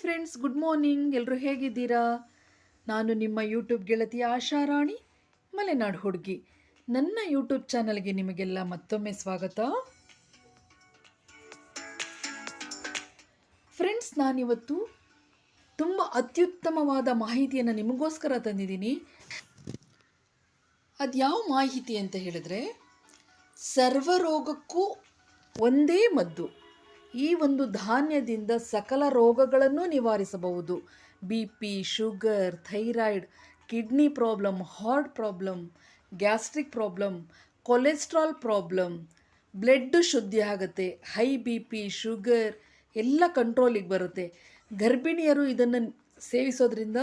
Friends good morning ಎಲ್ಲರೂ ಹೇಗಿದ್ದೀರಾ? ನಾನು ನಿಮ್ಮ ಯೂಟ್ಯೂಬ್ ಗೆಳತಿ ಆಶಾರಾಣಿ ಮಲೆನಾಡು ಹುಡುಗಿ. ನನ್ನ ಯೂಟ್ಯೂಬ್ ಚಾನಲ್ಗೆ ನಿಮಗೆಲ್ಲ ಮತ್ತೊಮ್ಮೆ ಸ್ವಾಗತ. ಫ್ರೆಂಡ್ಸ್ ನಾನಿವತ್ತು ತುಂಬ ಅತ್ಯುತ್ತಮವಾದ ಮಾಹಿತಿಯನ್ನು ನಿಮಗೋಸ್ಕರ ತಂದಿದ್ದೀನಿ. ಅದು ಯಾವ ಮಾಹಿತಿ ಅಂತ ಹೇಳಿದ್ರೆ ಸರ್ವರೋಗಕ್ಕೂ ಒಂದೇ ಮದ್ದು. ಈ ಒಂದು ಧಾನ್ಯದಿಂದ ಸಕಲ ರೋಗಗಳನ್ನು ನಿವಾರಿಸಬಹುದು. B P sugar thyroid kidney problem heart problem gastric problem cholesterol problem blood ಶುದ್ಧಿ ಆಗುತ್ತೆ. ಹೈ ಬಿ ಪಿ ಶುಗರ್ ಎಲ್ಲ ಕಂಟ್ರೋಲಿಗೆ ಬರುತ್ತೆ. ಗರ್ಭಿಣಿಯರು ಇದನ್ನು ಸೇವಿಸೋದ್ರಿಂದ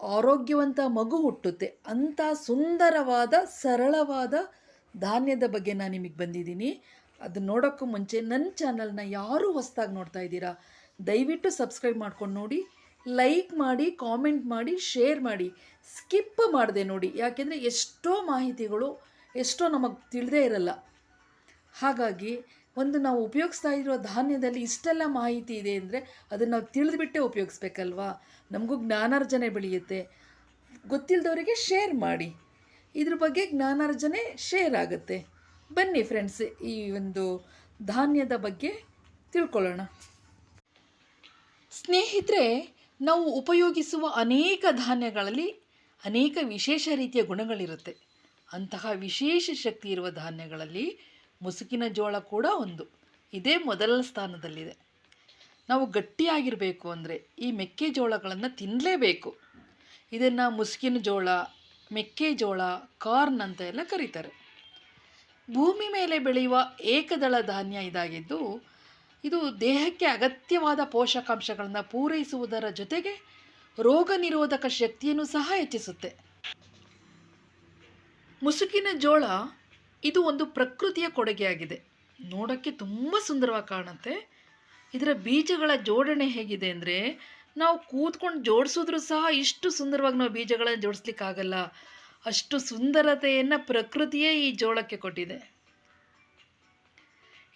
ಆರೋಗ್ಯವಂತ ಮಗು ಹುಟ್ಟುತ್ತೆ. ಅಂಥ ಸುಂದರವಾದ, ಸರಳವಾದ ಧಾನ್ಯದ ಬಗ್ಗೆ ನಾನು ನಿಮಗೆ ಬಂದಿದ್ದೀನಿ. ಅದು ನೋಡೋಕ್ಕೂ ಮುಂಚೆ ನನ್ನ ಚಾನಲ್ನ ಯಾರೂ ಹೊಸದಾಗಿ ನೋಡ್ತಾ ಇದ್ದೀರಾ, ದಯವಿಟ್ಟು ಸಬ್ಸ್ಕ್ರೈಬ್ ಮಾಡ್ಕೊಂಡು ನೋಡಿ, ಲೈಕ್ ಮಾಡಿ, ಕಾಮೆಂಟ್ ಮಾಡಿ, ಶೇರ್ ಮಾಡಿ, ಸ್ಕಿಪ್ ಮಾಡಿದೆ ನೋಡಿ. ಯಾಕೆಂದರೆ ಎಷ್ಟೋ ಮಾಹಿತಿಗಳು, ಎಷ್ಟೋ ನಮಗೆ ತಿಳಿದೇ ಇರಲ್ಲ. ಹಾಗಾಗಿ ಒಂದು ನಾವು ಉಪಯೋಗಿಸ್ತಾ ಇರೋ ಧಾನ್ಯದಲ್ಲಿ ಇಷ್ಟೆಲ್ಲ ಮಾಹಿತಿ ಇದೆ ಅಂದರೆ ಅದನ್ನು ನಾವು ತಿಳಿದುಬಿಟ್ಟೇ ಉಪಯೋಗಿಸ್ಬೇಕಲ್ವಾ? ನಮಗೂ ಜ್ಞಾನಾರ್ಜನೆ ಬೆಳೆಯುತ್ತೆ. ಗೊತ್ತಿಲ್ಲದವರಿಗೆ ಶೇರ್ ಮಾಡಿ. ಇದ್ರ ಬಗ್ಗೆ ಜ್ಞಾನಾರ್ಜನೆ ಶೇರ್ ಆಗುತ್ತೆ. ಬನ್ನಿ ಫ್ರೆಂಡ್ಸ್ ಈ ಒಂದು ಧಾನ್ಯದ ಬಗ್ಗೆ ತಿಳ್ಕೊಳ್ಳೋಣ. ಸ್ನೇಹಿತರೆ, ನಾವು ಉಪಯೋಗಿಸುವ ಅನೇಕ ಧಾನ್ಯಗಳಲ್ಲಿ ಅನೇಕ ವಿಶೇಷ ರೀತಿಯ ಗುಣಗಳಿರುತ್ತೆ. ಅಂತಹ ವಿಶೇಷ ಶಕ್ತಿ ಇರುವ ಧಾನ್ಯಗಳಲ್ಲಿ ಮುಸುಕಿನ ಜೋಳ ಕೂಡ ಒಂದು. ಇದೇ ಮೊದಲ ಸ್ಥಾನದಲ್ಲಿದೆ. ನಾವು ಗಟ್ಟಿಯಾಗಿರಬೇಕು ಅಂದರೆ ಈ ಮೆಕ್ಕೆಜೋಳಗಳನ್ನು ತಿನ್ನಲೇಬೇಕು ಇದನ್ನು ಮುಸುಕಿನ ಜೋಳ ಮೆಕ್ಕೆಜೋಳ ಕಾರ್ನ್ ಅಂತ ಎಲ್ಲ ಕರೀತಾರೆ. ಭೂಮಿ ಮೇಲೆ ಬೆಳೆಯುವ ಏಕದಳ ಧಾನ್ಯ ಇದಾಗಿದ್ದು, ಇದು ದೇಹಕ್ಕೆ ಅಗತ್ಯವಾದ ಪೋಷಕಾಂಶಗಳನ್ನು ಪೂರೈಸುವುದರ ಜೊತೆಗೆ ರೋಗ ನಿರೋಧಕ ಶಕ್ತಿಯನ್ನು ಸಹ ಹೆಚ್ಚಿಸುತ್ತೆ. ಮುಸುಕಿನ ಜೋಳ ಇದು ಒಂದು ಪ್ರಕೃತಿಯ ಕೊಡುಗೆಯಾಗಿದೆ. ನೋಡೋಕ್ಕೆ ತುಂಬ ಸುಂದರವಾಗಿ ಕಾಣುತ್ತೆ. ಇದರ ಬೀಜಗಳ ಜೋಡಣೆ ಹೇಗಿದೆ ಅಂದರೆ ನಾವು ಕೂತ್ಕೊಂಡು ಜೋಡಿಸಿದ್ರೂ ಸಹ ಇಷ್ಟು ಸುಂದರವಾಗಿ ನಾವು ಬೀಜಗಳನ್ನು ಜೋಡಿಸ್ಲಿಕ್ಕಾಗಲ್ಲ. ಅಷ್ಟು ಸುಂದರತೆಯನ್ನು ಪ್ರಕೃತಿಯೇ ಈ ಜೋಳಕ್ಕೆ ಕೊಟ್ಟಿದೆ.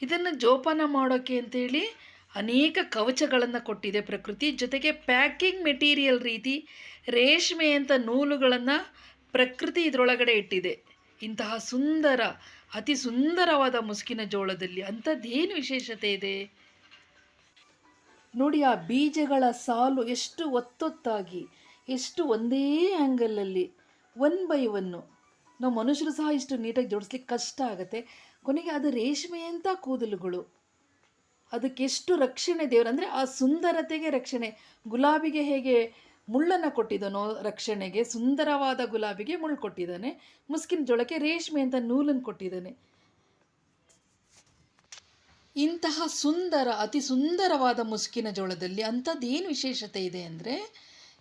ಇದನ್ನು ಜೋಪಾನ ಮಾಡೋಕ್ಕೆ ಅಂತೇಳಿ ಅನೇಕ ಕವಚಗಳನ್ನು ಕೊಟ್ಟಿದೆ ಪ್ರಕೃತಿ. ಜೊತೆಗೆ ಪ್ಯಾಕಿಂಗ್ ಮೆಟೀರಿಯಲ್ ರೀತಿ ರೇಷ್ಮೆ ಅಂತ ನೂಲುಗಳನ್ನು ಪ್ರಕೃತಿ ಇದರೊಳಗಡೆ ಇಟ್ಟಿದೆ. ಇಂತಹ ಸುಂದರ, ಅತಿ ಸುಂದರವಾದ ಮುಸುಕಿನ ಜೋಳದಲ್ಲಿ ಅಂಥದ್ದೇನು ವಿಶೇಷತೆ ಇದೆ? ನೋಡಿ ಆ ಬೀಜಗಳ ಸಾಲು ಎಷ್ಟು ಒತ್ತೊತ್ತಾಗಿ, ಎಷ್ಟು ಒಂದೇ ಆ್ಯಂಗಲಲ್ಲಿ ಒನ್ ಬೈ ಒನ್ನು ನಾವು ಮನುಷ್ಯರು ಸಹ ಇಷ್ಟು ನೀಟಾಗಿ ಜೋಡಿಸ್ಲಿಕ್ಕೆ ಕಷ್ಟ ಆಗುತ್ತೆ. ಕೊನೆಗೆ ಅದು ರೇಷ್ಮೆಯಂಥ ಕೂದಲುಗಳು. ಅದಕ್ಕೆ ಎಷ್ಟು ರಕ್ಷಣೆ ದೇವರು ಅಂದರೆ ಆ ಸುಂದರತೆಗೆ ರಕ್ಷಣೆ. ಗುಲಾಬಿಗೆ ಹೇಗೆ ಮುಳ್ಳನ್ನು ಕೊಟ್ಟಿದ್ದಾನೋ ರಕ್ಷಣೆಗೆ, ಸುಂದರವಾದ ಗುಲಾಬಿಗೆ ಮುಳ್ಳು ಕೊಟ್ಟಿದ್ದಾನೆ. ಮುಸ್ಕಿನ ಜೋಳಕ್ಕೆ ರೇಷ್ಮೆ ಅಂತ ನೂಲನ್ನು ಕೊಟ್ಟಿದ್ದಾನೆ. ಇಂತಹ ಸುಂದರ, ಅತಿ ಸುಂದರವಾದ ಮುಸ್ಕಿನ ಜೋಳದಲ್ಲಿ ಅಂಥದ್ದೇನು ವಿಶೇಷತೆ ಇದೆ ಅಂದರೆ,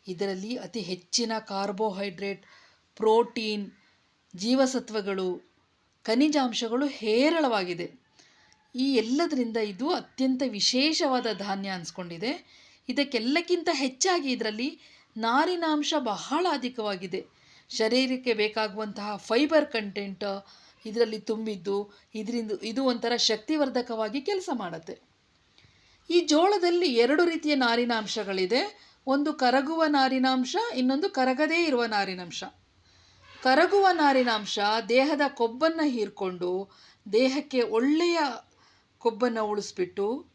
ಇದರಲ್ಲಿ ಅತಿ ಹೆಚ್ಚಿನ ಕಾರ್ಬೋಹೈಡ್ರೇಟ್ ಪ್ರೋಟೀನ್, ಜೀವಸತ್ವಗಳು, ಖನಿಜಾಂಶಗಳು ಹೇರಳವಾಗಿದೆ. ಈ ಎಲ್ಲದರಿಂದ ಇದು ಅತ್ಯಂತ ವಿಶೇಷವಾದ ಧಾನ್ಯ ಅನಿಸ್ಕೊಂಡಿದೆ. ಇದಕ್ಕೆಲ್ಲಕ್ಕಿಂತ ಹೆಚ್ಚಾಗಿ ಇದರಲ್ಲಿ ನಾರಿನಾಂಶ ಬಹಳ ಅಧಿಕವಾಗಿದೆ. ಶರೀರಕ್ಕೆ ಬೇಕಾಗುವಂತಹ ಫೈಬರ್ ಕಂಟೆಂಟ್ ಇದರಲ್ಲಿ ತುಂಬಿದ್ದು, ಇದರಿಂದ ಇದು ಒಂಥರ ಶಕ್ತಿವರ್ಧಕವಾಗಿ ಕೆಲಸ ಮಾಡುತ್ತೆ. ಈ ಜೋಳದಲ್ಲಿ ಎರಡು ರೀತಿಯ ನಾರಿನಾಂಶಗಳಿದೆ. ಒಂದು ಕರಗುವ ನಾರಿನಾಂಶ, ಇನ್ನೊಂದು ಕರಗದೇ ಇರುವ ನಾರಿನಾಂಶ. ಕರಗುವ ನಾರಿನಾಂಶ ದೇಹದ ಕೊಬ್ಬನ್ನು ಹೀರ್ಕೊಂಡು ದೇಹಕ್ಕೆ ಒಳ್ಳೆಯ ಕೊಬ್ಬನ್ನು ಉಳಿಸ್ಬಿಟ್ಟು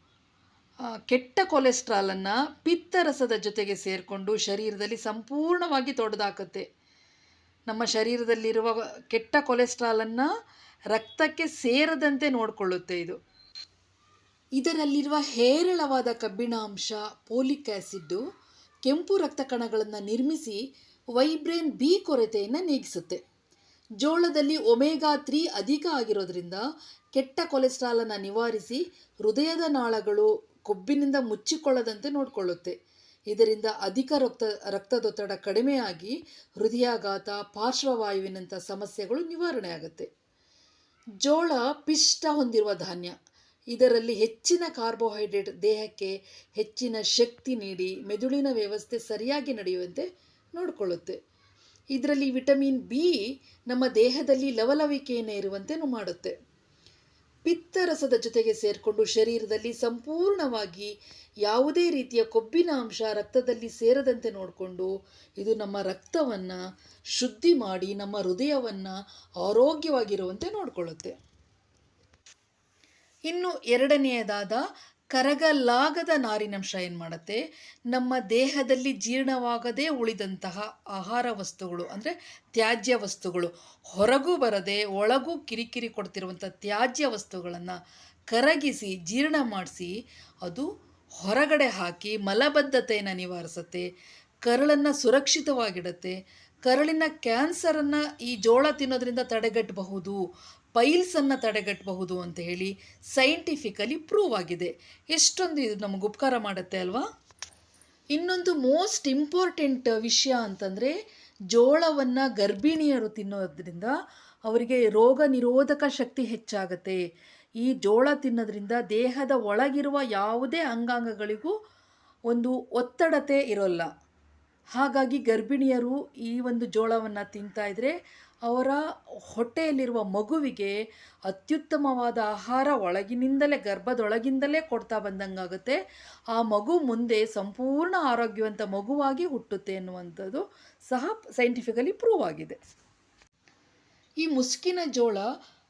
ಕೆಟ್ಟ ಕೊಲೆಸ್ಟ್ರಾಲನ್ನು ಪಿತ್ತರಸದ ಜೊತೆಗೆ ಸೇರಿಕೊಂಡು ಶರೀರದಲ್ಲಿ ಸಂಪೂರ್ಣವಾಗಿ ತೊಡೆದಾಕತ್ತೆ. ನಮ್ಮ ಶರೀರದಲ್ಲಿರುವ ಕೆಟ್ಟ ಕೊಲೆಸ್ಟ್ರಾಲನ್ನು ರಕ್ತಕ್ಕೆ ಸೇರದಂತೆ ನೋಡಿಕೊಳ್ಳುತ್ತೆ ಇದು. ಇದರಲ್ಲಿರುವ ಹೇರಳವಾದ ಕಬ್ಬಿಣಾಂಶ ಪೋಲಿಕ್ ಆ್ಯಸಿಡ್ಡು ಕೆಂಪು ರಕ್ತ ಕಣಗಳನ್ನು ನಿರ್ಮಿಸಿ ವೈಬ್ರೇನ್ ಬಿ ಕೊರತೆಯನ್ನು ನೀಗಿಸುತ್ತೆ. ಜೋಳದಲ್ಲಿ ಒಮೆಗಾ ತ್ರೀ ಅಧಿಕ ಆಗಿರೋದ್ರಿಂದ ಕೆಟ್ಟ ಕೊಲೆಸ್ಟ್ರಾಲನ್ನು ನಿವಾರಿಸಿ ಹೃದಯದ ನಾಳಗಳು ಕೊಬ್ಬಿನಿಂದ ಮುಚ್ಚಿಕೊಳ್ಳದಂತೆ ನೋಡಿಕೊಳ್ಳುತ್ತೆ. ಇದರಿಂದ ಅಧಿಕ ರಕ್ತ, ರಕ್ತದೊತ್ತಡ ಕಡಿಮೆಯಾಗಿ ಹೃದಯಾಘಾತ, ಪಾರ್ಶ್ವವಾಯುವಿನಂಥ ಸಮಸ್ಯೆಗಳು ನಿವಾರಣೆ ಆಗುತ್ತೆ. ಜೋಳ ಪಿಷ್ಟ ಹೊಂದಿರುವ ಧಾನ್ಯ. ಇದರಲ್ಲಿ ಹೆಚ್ಚಿನ ಕಾರ್ಬೋಹೈಡ್ರೇಟ್ ದೇಹಕ್ಕೆ ಹೆಚ್ಚಿನ ಶಕ್ತಿ ನೀಡಿ ಮೆದುಳಿನ ವ್ಯವಸ್ಥೆ ಸರಿಯಾಗಿ ನಡೆಯುವಂತೆ ನೋಡಿಕೊಳ್ಳುತ್ತೆ. ಇದರಲ್ಲಿ ವಿಟಮಿನ್ ಬಿ ನಮ್ಮ ದೇಹದಲ್ಲಿ ಲವಲವಿಕೆಯನ್ನು ಇರುವಂತೆ ಮಾಡುತ್ತೆ. ಪಿತ್ತರಸದ ಜೊತೆಗೆ ಸೇರಿಕೊಂಡು ಶರೀರದಲ್ಲಿ ಸಂಪೂರ್ಣವಾಗಿ ಯಾವುದೇ ರೀತಿಯ ಕೊಬ್ಬಿನ ಅಂಶ ರಕ್ತದಲ್ಲಿ ಸೇರದಂತೆ ನೋಡಿಕೊಂಡು ಇದು ನಮ್ಮ ರಕ್ತವನ್ನು ಶುದ್ಧಿ ಮಾಡಿ ನಮ್ಮ ಹೃದಯವನ್ನು ಆರೋಗ್ಯವಾಗಿರುವಂತೆ ನೋಡಿಕೊಳ್ಳುತ್ತೆ. ಇನ್ನು ಎರಡನೆಯದಾದ ಕರಗಲಾಗದ ನಾರಿನಂಶ ಏನು ಮಾಡುತ್ತೆ? ನಮ್ಮ ದೇಹದಲ್ಲಿ ಜೀರ್ಣವಾಗದೇ ಉಳಿದಂತಹ ಆಹಾರ ವಸ್ತುಗಳು ಅಂದರೆ ತ್ಯಾಜ್ಯ ವಸ್ತುಗಳು ಹೊರಗೂ ಬರದೆ ಒಳಗೂ ಕಿರಿಕಿರಿ ಕೊಡ್ತಿರುವಂಥ ತ್ಯಾಜ್ಯ ವಸ್ತುಗಳನ್ನು ಕರಗಿಸಿ, ಜೀರ್ಣ ಮಾಡಿಸಿ ಅದು ಹೊರಗಡೆ ಹಾಕಿ ಮಲಬದ್ಧತೆಯನ್ನು ನಿವಾರಿಸುತ್ತೆ. ಕರಳನ್ನು ಸುರಕ್ಷಿತವಾಗಿಡುತ್ತೆ. ಕರಳಿನ ಕ್ಯಾನ್ಸರನ್ನು ಈ ಜೋಳ ತಿನ್ನೋದ್ರಿಂದ ತಡೆಗಟ್ಟಬಹುದು ಪೈಲ್ಸನ್ನು ತಡೆಗಟ್ಟಬಹುದು ಅಂತ ಹೇಳಿ ಸೈಂಟಿಫಿಕಲಿ ಪ್ರೂವ್ ಆಗಿದೆ. ಎಷ್ಟೊಂದು ಇದು ನಮಗೆ ಉಪಕಾರ ಮಾಡುತ್ತೆ ಅಲ್ವಾ? ಇನ್ನೊಂದು ಮೋಸ್ಟ್ ಇಂಪಾರ್ಟೆಂಟ್ ವಿಷಯ ಅಂತಂದರೆ ಜೋಳವನ್ನು ಗರ್ಭಿಣಿಯರು ತಿನ್ನೋದ್ರಿಂದ ಅವರಿಗೆ ರೋಗ ನಿರೋಧಕ ಶಕ್ತಿ ಹೆಚ್ಚಾಗುತ್ತೆ. ಈ ಜೋಳ ತಿನ್ನೋದ್ರಿಂದ ದೇಹದ ಒಳಗಿರುವ ಯಾವುದೇ ಅಂಗಾಂಗಗಳಿಗೂ ಒಂದು ಒತ್ತಡತೆ ಇರೋಲ್ಲ. ಹಾಗಾಗಿ ಗರ್ಭಿಣಿಯರು ಈ ಒಂದು ಜೋಳವನ್ನು ತಿಂತಾ ಇದ್ದರೆ ಅವರ ಹೊಟ್ಟೆಯಲ್ಲಿರುವ ಮಗುವಿಗೆ ಅತ್ಯುತ್ತಮವಾದ ಆಹಾರ ಒಳಗಿನಿಂದಲೇ, ಗರ್ಭದೊಳಗಿಂದಲೇ ಕೊಡ್ತಾ ಬಂದಂಗಾಗುತ್ತೆ. ಆ ಮಗು ಮುಂದೆ ಸಂಪೂರ್ಣ ಆರೋಗ್ಯವಂತ ಮಗುವಾಗಿ ಹುಟ್ಟುತ್ತೆ ಎನ್ನುವಂಥದ್ದು ಸಹ ಸೈಂಟಿಫಿಕಲಿ ಪ್ರೂವ್ ಆಗಿದೆ. ಈ ಮುಸ್ಕಿನ ಜೋಳ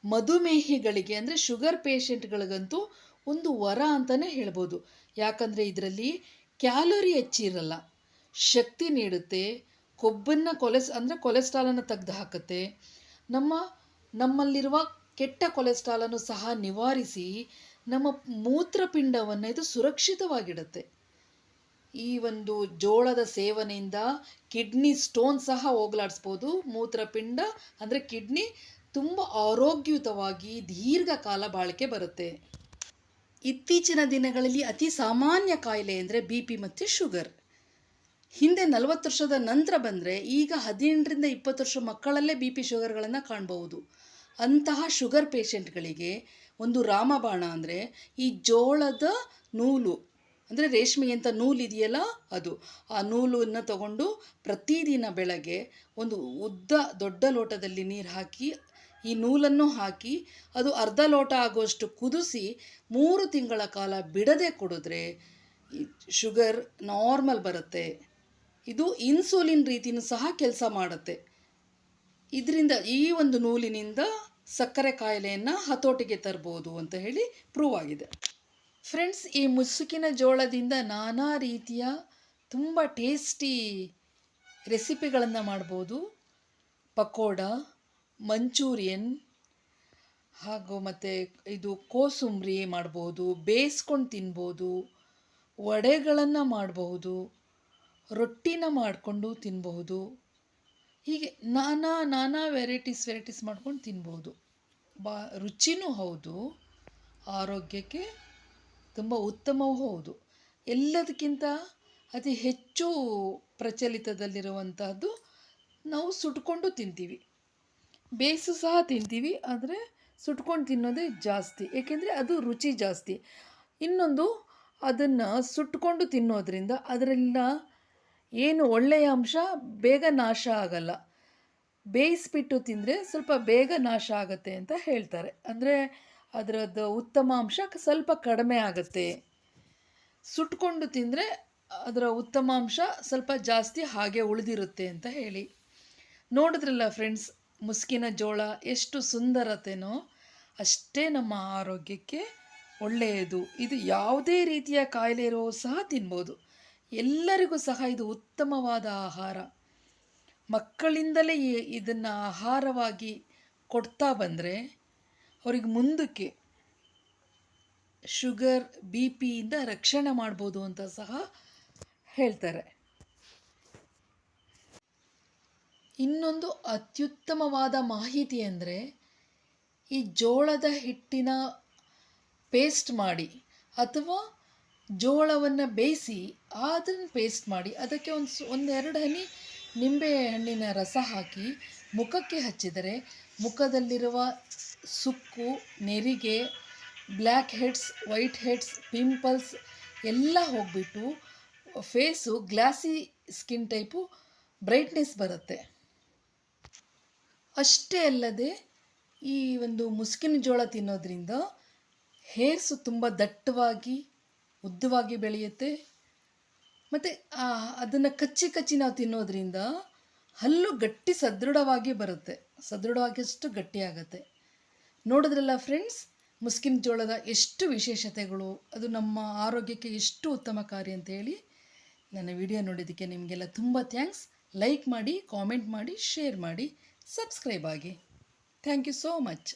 ಮಧುಮೇಹಿಗಳಿಗೆ ಅಂದರೆ ಶುಗರ್ ಪೇಷಂಟ್ಗಳಿಗಂತೂ ಒಂದು ವರ ಅಂತಲೇ ಹೇಳ್ಬೋದು. ಯಾಕಂದರೆ ಇದರಲ್ಲಿ ಕ್ಯಾಲೋರಿ ಹೆಚ್ಚಿರಲ್ಲ. ಶಕ್ತಿ ನೀಡುತ್ತೆ. ಕೊಬ್ಬನ್ನು ಕೊಲೆಸ್, ಅಂದರೆ ಕೊಲೆಸ್ಟ್ರಾಲನ್ನು ತೆಗೆದು ಹಾಕುತ್ತೆ. ನಮ್ಮ, ನಮ್ಮಲ್ಲಿರುವ ಕೆಟ್ಟ ಕೊಲೆಸ್ಟ್ರಾಲನ್ನು ಸಹ ನಿವಾರಿಸಿ ನಮ್ಮ ಮೂತ್ರಪಿಂಡವನ್ನು ಇದು ಸುರಕ್ಷಿತವಾಗಿಡುತ್ತೆ. ಈ ಒಂದು ಜೋಳದ ಸೇವನೆಯಿಂದ ಕಿಡ್ನಿ ಸ್ಟೋನ್ ಸಹ ಹೋಗಲಾಡಿಸ್ಬೋದು. ಮೂತ್ರಪಿಂಡ ಅಂದರೆ ಕಿಡ್ನಿ ತುಂಬ ಆರೋಗ್ಯಯುತವಾಗಿ ದೀರ್ಘಕಾಲ ಬಾಳಿಕೆ ಬರುತ್ತೆ. ಇತ್ತೀಚಿನ ದಿನಗಳಲ್ಲಿ ಅತಿ ಸಾಮಾನ್ಯ ಕಾಯಿಲೆ ಅಂದರೆ ಬಿ ಪಿ ಮತ್ತು ಶುಗರ್. ಹಿಂದೆ ನಲವತ್ತು ವರ್ಷದ ನಂತರ ಬಂದರೆ ಈಗ ಹದಿನೆಂಟರಿಂದ ಇಪ್ಪತ್ತು ವರ್ಷ ಮಕ್ಕಳಲ್ಲೇ ಬಿ ಪಿ ಶುಗರ್ಗಳನ್ನು ಕಾಣಬಹುದು. ಅಂತಹ ಶುಗರ್ ಪೇಷೆಂಟ್ಗಳಿಗೆ ಒಂದು ರಾಮಬಾಣ ಅಂದರೆ ಈ ಜೋಳದ ನೂಲು, ಅಂದರೆ ರೇಷ್ಮೆ ಅಂತ ನೂಲು ಇದೆಯಲ್ಲ ಅದು, ಆ ನೂಲನ್ನು ತಗೊಂಡು ಪ್ರತಿದಿನ ಬೆಳಗ್ಗೆ ಒಂದು ಉದ್ದ ದೊಡ್ಡ ಲೋಟದಲ್ಲಿ ನೀರು ಹಾಕಿ, ಈ ನೂಲನ್ನು ಹಾಕಿ ಅದು ಅರ್ಧ ಲೋಟ ಆಗುವಷ್ಟು ಕುದಿಸಿ ಮೂರು ತಿಂಗಳ ಕಾಲ ಬಿಡದೆ ಕುಡಿದ್ರೆ ಶುಗರ್ ನಾರ್ಮಲ್ ಬರುತ್ತೆ. ಇದು ಇನ್ಸುಲಿನ್ ರೀತಿಯೂ ಸಹ ಕೆಲಸ ಮಾಡುತ್ತೆ. ಇದರಿಂದ ಈ ಒಂದು ನೂಲಿನಿಂದ ಸಕ್ಕರೆ ಕಾಯಿಲೆಯನ್ನು ಹತೋಟಿಗೆ ತರ್ಬೋದು ಅಂತ ಹೇಳಿ ಪ್ರೂವ್ ಆಗಿದೆ. ಫ್ರೆಂಡ್ಸ್ ಈ ಮುಸುಕಿನ ಜೋಳದಿಂದ ನಾನಾ ರೀತಿಯ ತುಂಬ ಟೇಸ್ಟಿ ರೆಸಿಪಿಗಳನ್ನು ಮಾಡ್ಬೋದು. ಪಕೋಡ, ಮಂಚೂರಿಯನ್, ಹಾಗೂ ಮತ್ತು ಇದು ಕೋಸುಂಬರಿ ಮಾಡ್ಬೋದು, ಬೇಯಿಸ್ಕೊಂಡು ತಿನ್ಬೋದು, ವಡೆಗಳನ್ನು ಮಾಡಬಹುದು ರೊಟ್ಟಿನ ಮಾಡಿಕೊಂಡು ತಿನ್ಬಹುದು. ಹೀಗೆ ನಾನಾ ನಾನಾ ವೆರೈಟೀಸ್ ವೆರೈಟೀಸ್ ಮಾಡ್ಕೊಂಡು ತಿನ್ಬೋದು ಬಾ, ರುಚಿನೂ ಹೌದು, ಆರೋಗ್ಯಕ್ಕೆ ತುಂಬ ಉತ್ತಮವೂ ಹೌದು. ಎಲ್ಲದಕ್ಕಿಂತ ಅತಿ ಹೆಚ್ಚು ಪ್ರಚಲಿತದಲ್ಲಿರುವಂತಹದ್ದು ನಾವು ಸುಟ್ಕೊಂಡು ತಿಂತೀವಿ. ಬೇಯಿಸು ಸಹ ತಿಂತೀವಿ, ಆದರೆ ಸುಟ್ಕೊಂಡು ತಿನ್ನೋದೇ ಜಾಸ್ತಿ. ಏಕೆಂದರೆ ಅದು ರುಚಿ ಜಾಸ್ತಿ. ಇನ್ನೊಂದು ಅದನ್ನು ಸುಟ್ಕೊಂಡು ತಿನ್ನೋದ್ರಿಂದ ಅದರೆಲ್ಲ ಏನು ಒಳ್ಳೆಯ ಅಂಶ ಬೇಗ ನಾಶ ಆಗಲ್ಲ. ಬೇಯಿಸ್ಬಿಟ್ಟು ತಿಂದರೆ ಸ್ವಲ್ಪ ಬೇಗ ನಾಶ ಆಗುತ್ತೆ ಅಂತ ಹೇಳ್ತಾರೆ. ಅಂದರೆ ಅದರದ್ದು ಉತ್ತಮ ಅಂಶ ಸ್ವಲ್ಪ ಕಡಿಮೆ ಆಗುತ್ತೆ. ಸುಟ್ಕೊಂಡು ತಿಂದರೆ ಅದರ ಉತ್ತಮಾಂಶ ಸ್ವಲ್ಪ ಜಾಸ್ತಿ ಹಾಗೆ ಉಳಿದಿರುತ್ತೆ ಅಂತ ಹೇಳಿ. ನೋಡಿದ್ರಲ್ಲ ಫ್ರೆಂಡ್ಸ್, ಮುಸ್ಕಿನ ಜೋಳ ಎಷ್ಟು ಸುಂದರತೆನೋ ಅಷ್ಟೇ ನಮ್ಮ ಆರೋಗ್ಯಕ್ಕೆ ಒಳ್ಳೆಯದು. ಇದು ಯಾವುದೇ ರೀತಿಯ ಕಾಯಿಲೆ ಇರೋ ಸಹ ತಿನ್ಬೋದು. ಎಲ್ಲರಿಗೂ ಸಹ ಇದು ಉತ್ತಮವಾದ ಆಹಾರ. ಮಕ್ಕಳಿಂದಲೇ ಇದನ್ನು ಆಹಾರವಾಗಿ ಕೊಡ್ತಾ ಬಂದರೆ ಅವ್ರಿಗೆ ಮುಂದಕ್ಕೆ ಶುಗರ್, ಬಿ ಪಿಯಿಂದ ರಕ್ಷಣೆ ಮಾಡ್ಬೋದು ಅಂತ ಸಹ ಹೇಳ್ತಾರೆ. ಇನ್ನೊಂದು ಅತ್ಯುತ್ತಮವಾದ ಮಾಹಿತಿ ಅಂದರೆ ಈ ಜೋಳದ ಹಿಟ್ಟಿನ ಪೇಸ್ಟ್ ಮಾಡಿ ಅಥವಾ ಜೋಳವನ್ನು ಬೇಯಿಸಿ ಅದನ್ನು ಪೇಸ್ಟ್ ಮಾಡಿ, ಅದಕ್ಕೆ ಒಂದು ಒಂದೆರಡು ಹನಿ ನಿಂಬೆ ಹಣ್ಣಿನ ರಸ ಹಾಕಿ ಮುಖಕ್ಕೆ ಹಚ್ಚಿದರೆ ಮುಖದಲ್ಲಿರುವ ಸುಕ್ಕು, ನೆರಿಗೆ, black heads, white heads, pimples ಎಲ್ಲ ಹೋಗಿಬಿಟ್ಟು face glassy skin type brightness ಬರುತ್ತೆ. ಅಷ್ಟೇ ಅಲ್ಲದೆ ಈ ಒಂದು ಮುಸ್ಕಿನ ಜೋಳ ತಿನ್ನೋದ್ರಿಂದ ಹೇರ್ಸು ತುಂಬ ದಟ್ಟವಾಗಿ ಉದ್ದವಾಗಿ ಬೆಳೆಯುತ್ತೆ. ಮತ್ತು ಅದನ್ನು ಕಚ್ಚಿ ಕಚ್ಚಿ ನಾವು ತಿನ್ನೋದ್ರಿಂದ ಹಲ್ಲು ಗಟ್ಟಿ ಸದೃಢವಾಗಿ ಬರುತ್ತೆ. ಸದೃಢವಾಗಿ ಅಷ್ಟು ಗಟ್ಟಿಯಾಗತ್ತೆ ನೋಡಿದ್ರಲ್ಲ ಫ್ರೆಂಡ್ಸ್ ಮುಸ್ಕಿನ ಜೋಳದ ಎಷ್ಟು ವಿಶೇಷತೆಗಳು, ಅದು ನಮ್ಮ ಆರೋಗ್ಯಕ್ಕೆ ಎಷ್ಟು ಉತ್ತಮಕಾರಿ ಅಂತ ಹೇಳಿ ನನ್ನ ವಿಡಿಯೋ ನೋಡಿದ್ದಕ್ಕೆ ನಿಮಗೆಲ್ಲ ತುಂಬ ಥ್ಯಾಂಕ್ಸ್ ಲೈಕ್ ಮಾಡಿ ಕಾಮೆಂಟ್ ಮಾಡಿ ಶೇರ್ ಮಾಡಿ ಸಬ್ಸ್ಕ್ರೈಬ್ ಆಗಿ. Thank you so much